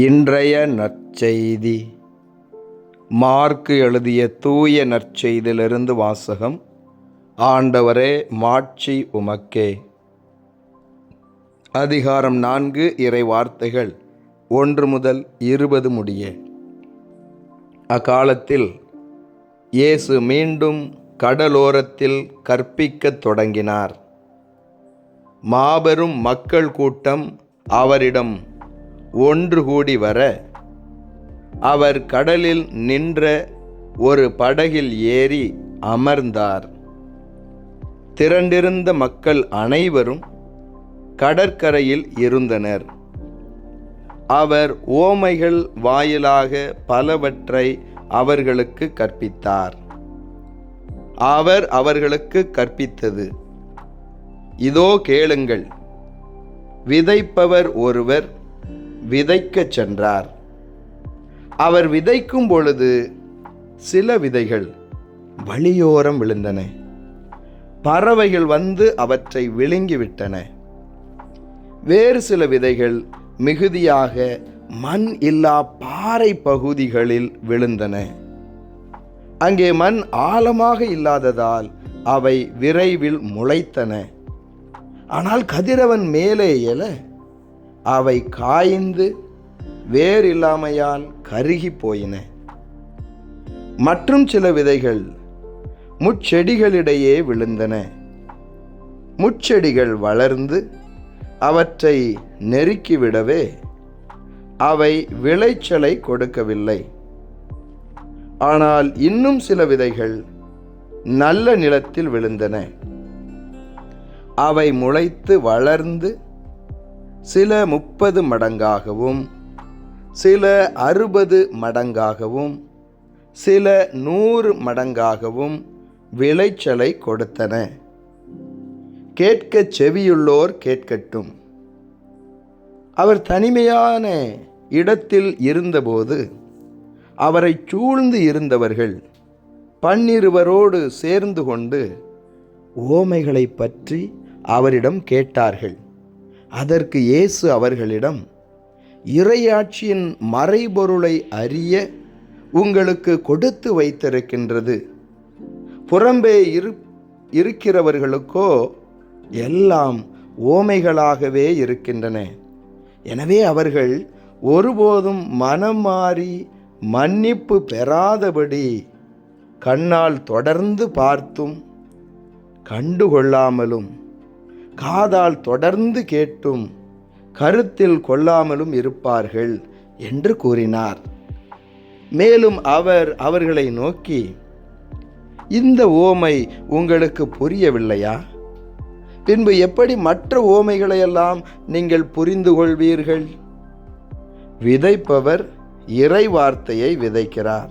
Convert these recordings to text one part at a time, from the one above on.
இன்றைய நற்செய்தி. மார்க்கு எழுதிய தூய நற்செய்தியிலிருந்து வாசகம் ஆண்டவரே மாட்சி உமக்கே. அதிகாரம் நான்கு இறை வார்த்தைகள் ஒன்று முதல் இருபது முடிய. அக்காலத்தில் இயேசு மீண்டும் கடலோரத்தில் கற்பிக்கத் தொடங்கினார். மாபெரும் மக்கள் கூட்டம் அவரிடம் ஒன்று கூடி வர அவர் கடலில் நின்ற ஒரு படகில் ஏறி அமர்ந்தார். திரண்டிருந்த மக்கள் அனைவரும் கடற்கரையில் இருந்தனர். அவர் ஓமைகள் வாயிலாக பலவற்றை அவர்களுக்கு கற்பித்தார். அவர் அவர்களுக்கு கற்பித்தது இதோ கேளுங்கள் விதைப்பவர் ஒருவர் விதைக்கச் சென்றார். அவர் விதைக்கும் பொழுது சில விதைகள் வழியோரம் விழுந்தன. பறவைகள் வந்து அவற்றை விழுங்கிவிட்டன. வேறு சில விதைகள் மிகுதியாக மண் இல்லா பாறை பகுதிகளில் விழுந்தன. அங்கே மண் ஆழமாக இல்லாததால் அவை விரைவில் முளைத்தன. ஆனால் கதிரவன் மேலே எழ அவை காய்ந்து வேறில்லாமையால் கருகி போயின. மற்றும் சில விதைகள் முச்செடிகளிடையே விழுந்தன. முச்செடிகள் வளர்ந்து அவற்றை நெருக்கிவிடவே அவை விளைச்சலை கொடுக்கவில்லை. ஆனால் இன்னும் சில விதைகள் நல்ல நிலத்தில் விழுந்தன. அவை முளைத்து வளர்ந்து சில முப்பது மடங்காகவும் சில அறுபது மடங்காகவும் சில நூறு மடங்காகவும் விளைச்சலை கொடுத்தன. கேட்கச் செவியுள்ளோர் கேட்கட்டும். அவர் தனிமையான இடத்தில் இருந்தபோது அவரை சூழ்ந்து இருந்தவர்கள் பன்னிருவரோடு சேர்ந்து கொண்டு ஓமைகளை பற்றி அவரிடம் கேட்டார்கள். அதற்கு இயேசு அவர்களிடம் இறையாட்சியின் மறைபொருளை அறிய உங்களுக்கு கொடுத்து வைத்திருக்கின்றது. புறம்பே இரு இருக்கிறவர்களுக்கோ எல்லாம் ஓமைகளாகவே இருக்கின்றன. எனவே அவர்கள் ஒருபோதும் மனம் மாறி மன்னிப்பு பெறாதபடி கண்ணால் தொடர்ந்து பார்த்தும் கண்டுகொள்ளாமலும் காதால் தொடர்ந்து கேட்டும் கருத்தில் கொள்ளாமலும் இருப்பார்கள் என்று கூறினார். மேலும் அவர் அவர்களை நோக்கி இந்த ஓமை உங்களுக்கு புரியவில்லையா? பின்பு எப்படி மற்ற ஓமைகளையெல்லாம் நீங்கள் புரிந்து கொள்வீர்கள்? விதைப்பவர் இறை வார்த்தையை விதைக்கிறார்.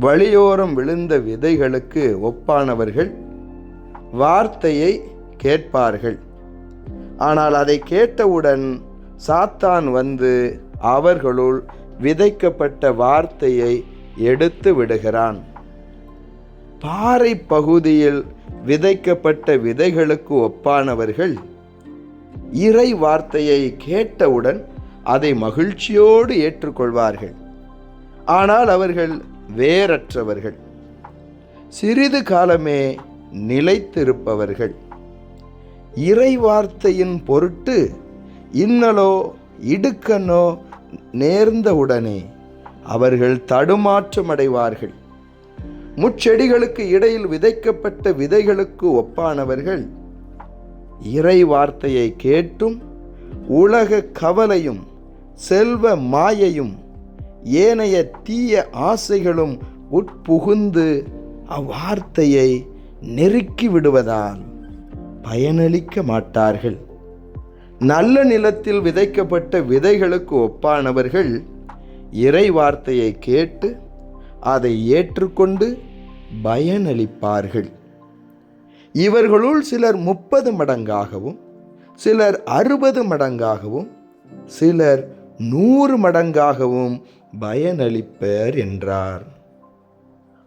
வழியோரம் விழுந்த விதைகளுக்கு ஒப்பானவர்கள் வார்த்தையை கேட்பார்கள். ஆனால் அதை கேட்டவுடன் சாத்தான் வந்து அவர்களுள் விதைக்கப்பட்ட வார்த்தையை எடுத்து விடுகிறான். பாறை பகுதியில் விதைக்கப்பட்ட விதைகளுக்கு ஒப்பானவர்கள் இறை வார்த்தையை கேட்டவுடன் அதை மகிழ்ச்சியோடு ஏற்றுக்கொள்வார்கள். ஆனால் அவர்கள் வேறற்றவர்கள். சிறிது காலமே நிலைத்திருப்பவர்கள். இறை வார்த்தையின் பொருட்டு இன்னலோ இடுக்கனோ நேர்ந்தவுடனே அவர்கள் தடுமாற்றமடைவார்கள். முச்செடிகளுக்கு இடையில் விதைக்கப்பட்ட விதைகளுக்கு ஒப்பானவர்கள் இறை வார்த்தையை கேட்டும் உலக கவலையும் செல்வ மாயையும் ஏனைய தீய ஆசைகளும் உட்புகுந்து அவ்வார்த்தையை நெருக்கி விடுவதால் பயனளிக்க மாட்டார்கள். நல்ல நிலத்தில் விதைக்கப்பட்ட விதைகளுக்கு ஒப்பானவர்கள் இறை வார்த்தையை கேட்டு அதை ஏற்றுக்கொண்டு பயனளிப்பார்கள். இவர்களுள் சிலர் முப்பது மடங்காகவும் சிலர் அறுபது மடங்காகவும் சிலர் நூறு மடங்காகவும் பயனளிப்பர் என்றார்.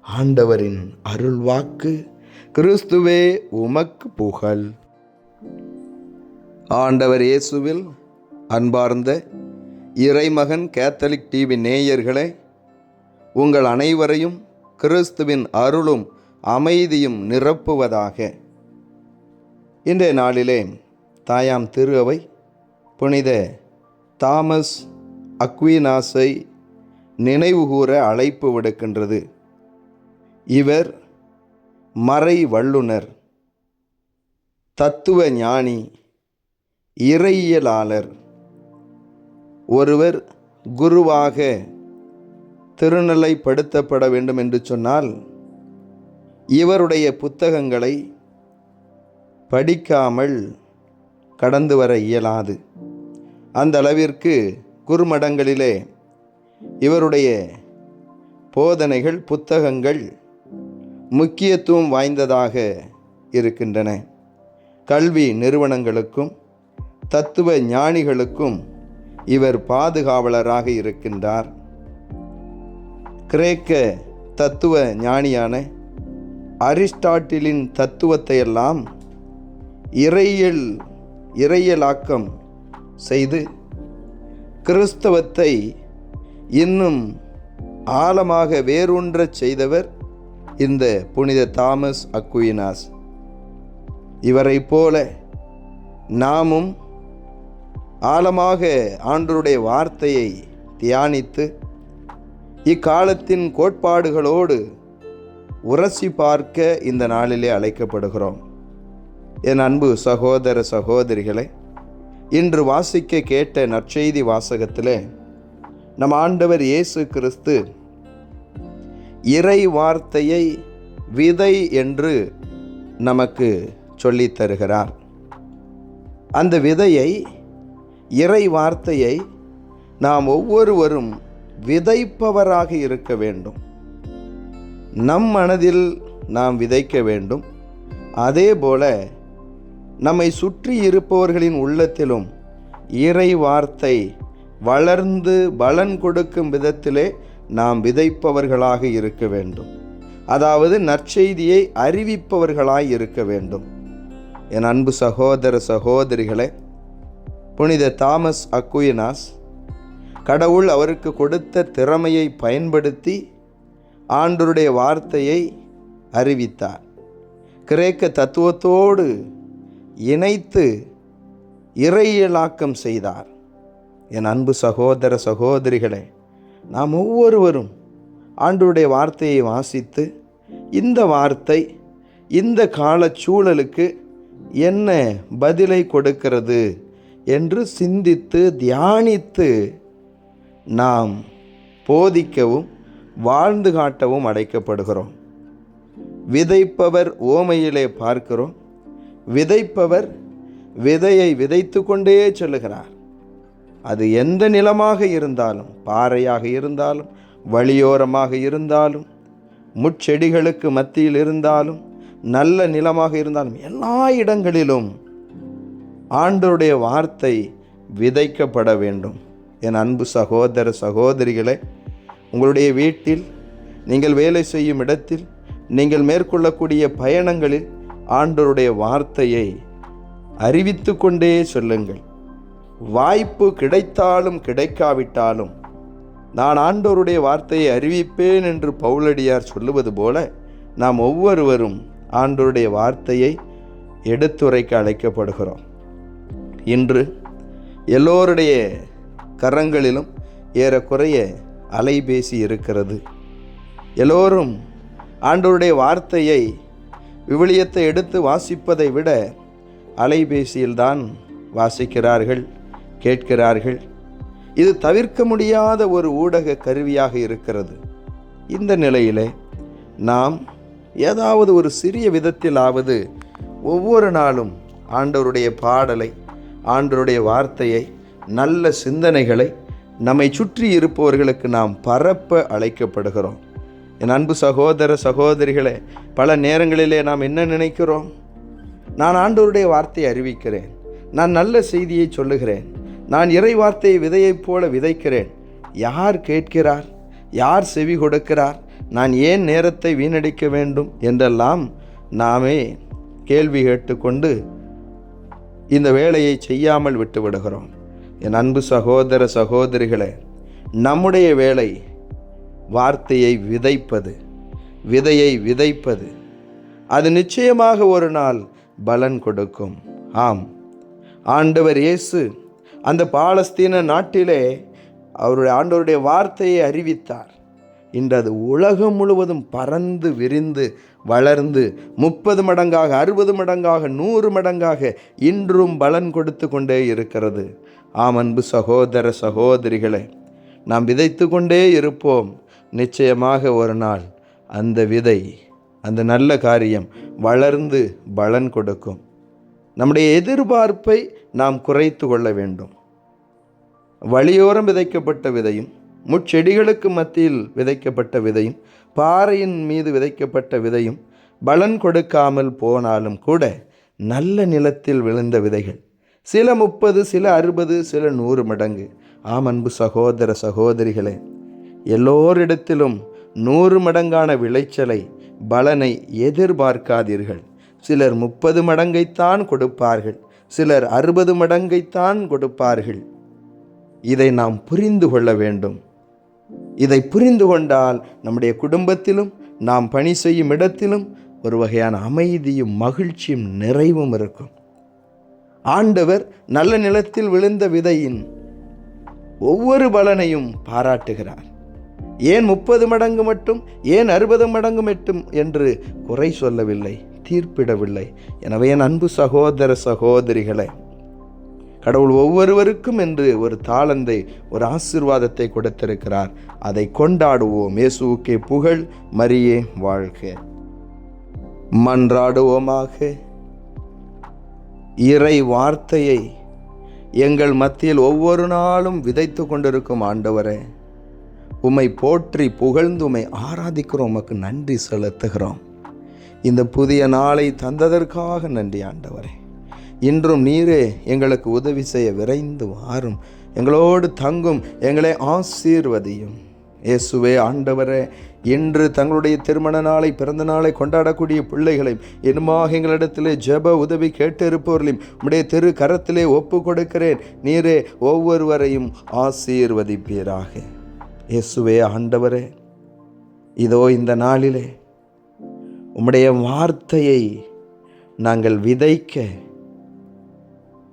ஆண்டவரின் அருள்வாக்கு கிறிஸ்துவே உமக்கு புகழ். ஆண்டவர் இயேசுவில் அன்பார்ந்த இறைமகன் கேத்தலிக் டிவி நேயர்களே உங்கள் அனைவரையும் கிறிஸ்துவின் அருளும் அமைதியும் நிரப்புவதாக. இன்றைய நாளிலே தாயாம் திரு அவை புனித தாமஸ் அக்வீனாஸை நினைவுகூர அழைப்பு விடுக்கின்றது. இவர் மறை வல்லுனர் தத்துவ ஞானி இறையியலாளர் ஒருவர் குருவாக திருநிலைப்படுத்தப்பட வேண்டும் என்று சொன்னால் இவருடைய புத்தகங்களை படிக்காமல் கடந்து வர இயலாது. அந்த அளவிற்கு குருமடங்களிலே இவருடைய போதனைகள் புத்தகங்கள் முக்கியத்துவம் வாய்ந்ததாக இருக்கின்றன. கல்வி நிறுவனங்களுக்கும் தத்துவ ஞானிகளுக்கும் இவர் பாதுகாவலராக இருக்கின்றார். கிரேக்க தத்துவ ஞானியான அரிஸ்டாட்டிலின் தத்துவத்தையெல்லாம் இறையியல் இறையலாக்கம் செய்து கிறிஸ்தவத்தை இன்னும் ஆழமாக வேரூன்றச் செய்தவர் இந்த புனித தாமஸ் அக்குயினாஸ். இவரைப் போல நாமும் ஆழமாக ஆண்டருடைய வார்த்தையை தியானித்து இக்காலத்தின் கோட்பாடுகளோடு உரசி பார்க்க இந்த நாளிலே அழைக்கப்படுகிறோம். என் அன்பு சகோதர சகோதரிகளை இன்று வாசிக்க கேட்ட நற்செய்தி வாசகத்தில் நம் ஆண்டவர் இயேசு கிறிஸ்து இறை வார்த்தையை விதை என்று நமக்கு சொல்லித் தருகிறார். அந்த விதையை இறை வார்த்தையை நாம் ஒவ்வொருவரும் விதைப்பவராக இருக்க வேண்டும். நம் மனதில் நாம் விதைக்க வேண்டும். அதே போல நம்மை சுற்றி இருப்பவர்களின் உள்ளத்திலும் இறை வார்த்தை வளர்ந்து பலன் கொடுக்கும் விதத்திலே நாம் விதைப்பவர்களாக இருக்க வேண்டும். அதாவது நற்செய்தியை அறிவிப்பவர்களாய் இருக்க வேண்டும். என் அன்பு சகோதர சகோதரிகளே புனித தாமஸ் அக்குயினாஸ் கடவுள் அவருக்கு கொடுத்த திறமையை பயன்படுத்தி ஆண்டருடைய வார்த்தையை அறிவித்தார். கிரேக்க தத்துவத்தோடு இணைத்து இறையியலாக்கம் செய்தார். என் அன்பு சகோதர சகோதரிகளே நாம் ஒவ்வொருவரும் ஆண்டருடைய வார்த்தையை வாசித்து இந்த வார்த்தை இந்த கால சூழலுக்கு என்ன பதிலை கொடுக்கிறது என்று சிந்தித்து தியானித்து நாம் போதிக்கவும் வாழ்ந்து காட்டவும் அடைக்கப்படுகிறோம் விதைப்பவர் ஓமையிலே பார்க்கிறோம். விதைப்பவர் விதையை விதைத்து கொண்டே சொல்லுகிறார். அது எந்த நிலமாக இருந்தாலும் பாறையாக இருந்தாலும் வழியோரமாக இருந்தாலும் முட்செடிகளுக்கு மத்தியில் இருந்தாலும் நல்ல நிலமாக இருந்தாலும் எல்லா இடங்களிலும் ஆண்டருடைய வார்த்தை விதைக்கப்பட வேண்டும். என் அன்பு சகோதர சகோதரிகளே உங்களுடைய வீட்டில் நீங்கள் வேலை செய்யும் இடத்தில் நீங்கள் மேற்கொள்ளக்கூடிய பயணங்களில் ஆண்டருடைய வார்த்தையை அறிவித்து கொண்டே சொல்லுங்கள். வாய்ப்பு கிடைத்தாலும் கிடைக்காவிட்டாலும் நான் ஆண்டோருடைய வார்த்தையை அறிவிப்பேன் என்று பவுலடியார் சொல்லுவது போல நாம் ஒவ்வொருவரும் ஆண்டோருடைய வார்த்தையை எடுத்துரைக்க அழைக்கப்படுகிறோம். இன்று எல்லோருடைய கரங்களிலும் ஏறக்குறைய அலைபேசி இருக்கிறது. எல்லோரும் ஆண்டோருடைய வார்த்தையை விவிலியத்தை எடுத்து வாசிப்பதை விட அலைபேசியில்தான் வாசிக்கிறார்கள். கேட்கிறார்கள். இது தவிர்க்க முடியாத ஒரு ஊடக கருவியாக இருக்கிறது. இந்த நிலையிலே நாம் ஏதாவது ஒரு சிறிய விதத்திலாவது ஒவ்வொரு நாளும் ஆண்டவருடைய பாடலை ஆண்டவருடைய வார்த்தையை நல்ல சிந்தனைகளை நம்மை சுற்றி இருப்பவர்களுக்கு நாம் பரப்ப அழைக்கப்படுகிறோம். என் அன்பு சகோதர சகோதரிகளே பல நேரங்களிலே நாம் என்ன நினைக்கிறோம்? நான் ஆண்டவருடைய வார்த்தையை அறிவிக்கிறேன். நான் நல்ல செய்தியை சொல்லுகிறேன். நான் இறை வார்த்தை விதையைப் போல விதைக்கிறேன். யார் கேட்கிறார்? யார் செவி கொடுக்கிறார்? நான் ஏன் நேரத்தை வீணடிக்க வேண்டும்? என்றெல்லாம் நாமே கேள்வி கேட்டுக்கொண்டு இந்த வேலையை செய்யாமல் விட்டு விடுகிறோம் என் அன்பு சகோதர சகோதரிகளே நம்முடைய வேலை வார்த்தையை விதைப்பது விதையை விதைப்பது. அது நிச்சயமாக ஒரு நாள் பலன் கொடுக்கும். ஆம். ஆண்டவர் இயேசு அந்த பாலஸ்தீன நாட்டிலே அவருடைய ஆண்டோருடைய வார்த்தையை அறிவித்தார். இன்று அது உலகம் முழுவதும் பறந்து விரிந்து வளர்ந்து முப்பது மடங்காக அறுபது மடங்காக நூறு மடங்காக இன்றும் பலன் கொடுத்து கொண்டே இருக்கிறது. ஆம் அன்பு சகோதர சகோதரிகளை நாம் விதைத்து கொண்டே இருப்போம். நிச்சயமாக ஒரு நாள் அந்த விதை அந்த நல்ல காரியம் வளர்ந்து பலன் கொடுக்கும். நம்முடைய எதிர்பார்ப்பை நாம் குறைத்து கொள்ள வேண்டும். வழியோரம் விதைக்கப்பட்ட விதையும் முட்செடிகளுக்கு மத்தியில் விதைக்கப்பட்ட விதையும் பாறையின் மீது விதைக்கப்பட்ட விதையும் பலன் கொடுக்காமல் போனாலும் கூட நல்ல நிலத்தில் விழுந்த விதைகள். சில முப்பது சில அறுபது சில நூறு மடங்கு. ஆம் அன்பு சகோதர சகோதரிகளே எல்லோரிடத்திலும் நூறு மடங்கான விளைச்சலை பலனை எதிர்பார்க்காதீர்கள். சிலர் முப்பது மடங்கைத்தான் கொடுப்பார்கள். சிலர் அறுபது மடங்கைத்தான் கொடுப்பார்கள். இதை நாம் புரிந்து கொள்ள வேண்டும். இதை புரிந்து கொண்டால் நம்முடைய குடும்பத்திலும் நாம் பணி செய்யும் இடத்திலும் ஒரு வகையான அமைதியும் மகிழ்ச்சியும் நிறைவும் இருக்கும். ஆண்டவர் நல்ல நிலத்தில் விழுந்த விதையின் ஒவ்வொரு பலனையும் பாராட்டுகிறார். ஏன் முப்பது மடங்கு மட்டும் ஏன் அறுபது மடங்கு மட்டும் என்று குறை சொல்லவில்லை தீர்ப்பிடவில்லை. எனவே என் அன்பு சகோதர சகோதரிகளே கடவுள் ஒவ்வொருவருக்கும் என்று ஒரு தாளந்தை ஒரு ஆசிர்வாதத்தை கொடுத்திருக்கிறார். அதை கொண்டாடுவோம். இயேசுவுக்கே புகழ் மரியே வாழ்க. மன்றாடுவோமாக. இறை வார்த்தையை எங்கள் மத்தியில் ஒவ்வொரு நாளும் விதைத்து கொண்டிருக்கும் ஆண்டவரே உம்மை போற்றி புகழ்ந்து உம்மை ஆராதிக்கிறோம். உமக்கு நன்றி செலுத்துகிறோம். இந்த புதிய நாளை தந்ததற்காக நன்றி ஆண்டவரே. இன்றும் நீரே எங்களுக்கு உதவி செய்ய விரைந்து வாரும். எங்களோடு தங்கும் எங்களை ஆசீர்வதியும். இயேசுவே ஆண்டவரே இன்று தங்களுடைய திருமண நாளை பிறந்த நாளை கொண்டாடக்கூடிய பிள்ளைகளையும் இன்னுமாக எங்களிடத்திலே ஜெப உதவி கேட்டிருப்பவர்களையும் உடைய திரு கரத்திலே ஒப்பு கொடுக்கிறேன். நீரே ஒவ்வொருவரையும் ஆசீர்வதிப்பீராக. இயேசுவே ஆண்டவரே இதோ இந்த நாளிலே உம்முடைய வார்த்தையை நாங்கள் விதைக்க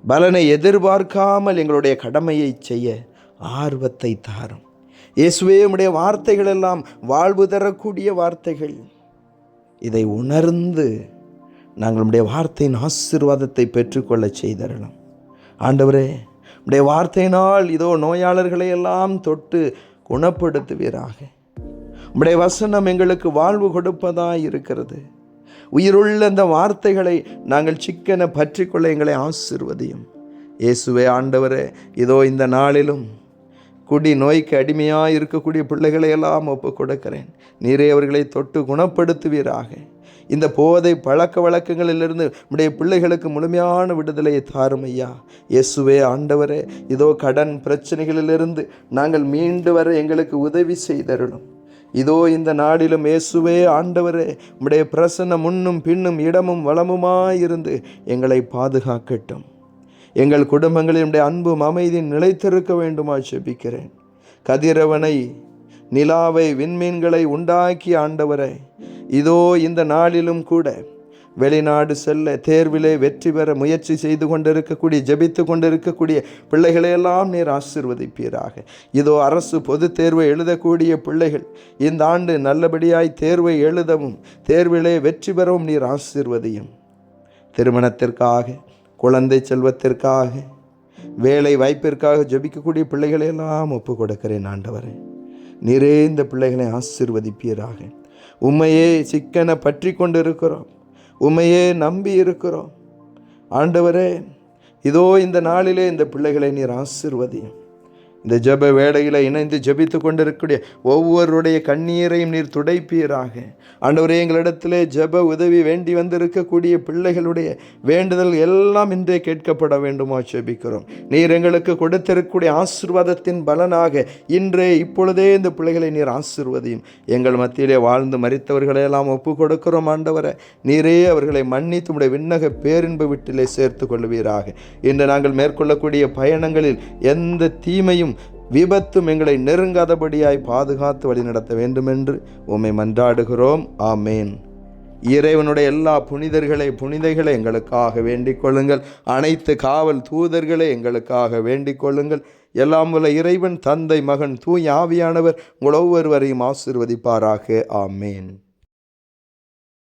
பலனை எதிர்பார்க்காமல் எங்களுடைய கடமையை செய்ய ஆர்வத்தை தாரும். இயேசுவே உடைய வார்த்தைகள் எல்லாம் வாழ்வு தரக்கூடிய வார்த்தைகள். இதை உணர்ந்து நாங்கள் வார்த்தையின் ஆசீர்வாதத்தை பெற்றுக்கொள்ள செய்தரலாம் ஆண்டவரே உடைய வார்த்தையினால் இதோ நோயாளர்களை எல்லாம் தொட்டு குணப்படுத்துவீராக. உடைய வசனம் எங்களுக்கு வாழ்வு கொடுப்பதாக இருக்கிறது. உயிருள்ள அந்த வார்த்தைகளை நாங்கள் சிக்கன பற்றிக்கொள்ள எங்களை ஆசிர்வதியும். இயேசுவே ஆண்டவரே இதோ இந்த நாளிலும் குடி நோய்க்கு அடிமையாக இருக்கக்கூடிய பிள்ளைகளை எல்லாம் ஒப்பு கொடுக்கிறேன் நீரே அவர்களை தொட்டு குணப்படுத்துவீராக. இந்த போதை பழக்க வழக்கங்களிலிருந்து நம்முடைய பிள்ளைகளுக்கு முழுமையான விடுதலையை தாரும் ஐயா இயேசுவே ஆண்டவரே இதோ கடன் பிரச்சனைகளிலிருந்து நாங்கள் மீண்டு வர எங்களுக்கு உதவி செய்தருளும். இதோ இந்த நாடிலும் இயேசுவே ஆண்டவரே உம்முடைய பிரசன்ன முன்னும் பின்னும் இடமும் வளமுமாயிருந்து எங்களை பாதுகாக்கட்டும். எங்கள் குடும்பங்களினுடைய அன்பும் அமைதியும் நிலைத்திருக்க வேண்டுமா செபிக்கிறேன். கதிரவனை நிலாவை விண்மீன்களை உண்டாக்கி ஆண்டவரை இதோ இந்த நாளிலும் கூட வெளிநாடு செல்ல தேர்விலே வெற்றி பெற முயற்சி செய்து கொண்டிருக்கக்கூடிய ஜபித்து கொண்டிருக்கக்கூடிய பிள்ளைகளையெல்லாம் நீர் ஆசிர்வதிப்பீராக. இதோ அரசு பொது தேர்வை எழுதக்கூடிய பிள்ளைகள் இந்த ஆண்டு நல்லபடியாய் தேர்வை எழுதவும் தேர்விலே வெற்றி பெறவும் நீர் ஆசிர்வதியும். திருமணத்திற்காக குழந்தை செல்வத்திற்காக வேலை வாய்ப்பிற்காக ஜபிக்கக்கூடிய பிள்ளைகளையெல்லாம் ஒப்பு கொடுக்கிறேன் ஆண்டவரே. நிறைந்த பிள்ளைகளை ஆசிர்வதிப்பீராக. உண்மையே சிக்கனை பற்றி கொண்டு இருக்கிறோம் உண்மையே நம்பி இருக்கிறோம். ஆண்டவரே இதோ இந்த நாளிலே இந்த பிள்ளைகளை நீர் ஆசிர்வதியும். இந்த ஜெப வேளையில் இணைந்து ஜபித்து கொண்டிருக்கக்கூடிய ஒவ்வொருடைய கண்ணீரையும் நீர் துடைப்பீராக. ஆண்டவரே எங்களிடத்திலே ஜெப உதவி வேண்டி வந்திருக்கக்கூடிய பிள்ளைகளுடைய வேண்டுதல் எல்லாம் இன்றே கேட்கப்பட வேண்டுமா ஜெபிக்கிறோம். நீர் எங்களுக்கு கொடுத்திருக்கக்கூடிய ஆசிர்வாதத்தின் பலனாக இன்றே இப்பொழுதே இந்த பிள்ளைகளை நீர் ஆசிர்வதியும். எங்கள் மத்தியிலே வாழ்ந்து மறித்தவர்களையெல்லாம் ஒப்பு கொடுக்கிறோம் ஆண்டவரை. நீரே அவர்களை மன்னித்து உடைய விண்ணக பேரின்ப வீட்டிலே சேர்த்து கொள்வீராக. இன்று நாங்கள் மேற்கொள்ளக்கூடிய பயணங்களில் எந்த தீமையும் விபத்தும் எங்களை நெருங்காதபடியாய் பாதுகாத்து வழிநடத்த வேண்டுமென்று உம்மை மன்றாடுகிறோம். ஆமேன். இறைவனுடைய எல்லா புனிதர்களை புனிதைகளை எங்களுக்காக வேண்டிக் கொள்ளுங்கள். அனைத்து காவல் தூதர்களை எங்களுக்காக வேண்டிக் கொள்ளுங்கள். எல்லாம் உள்ள இறைவன் தந்தை மகன் தூய் ஆவியானவர் உங்கள் ஒவ்வொருவரையும் ஆசிர்வதிப்பாராக. ஆமேன்.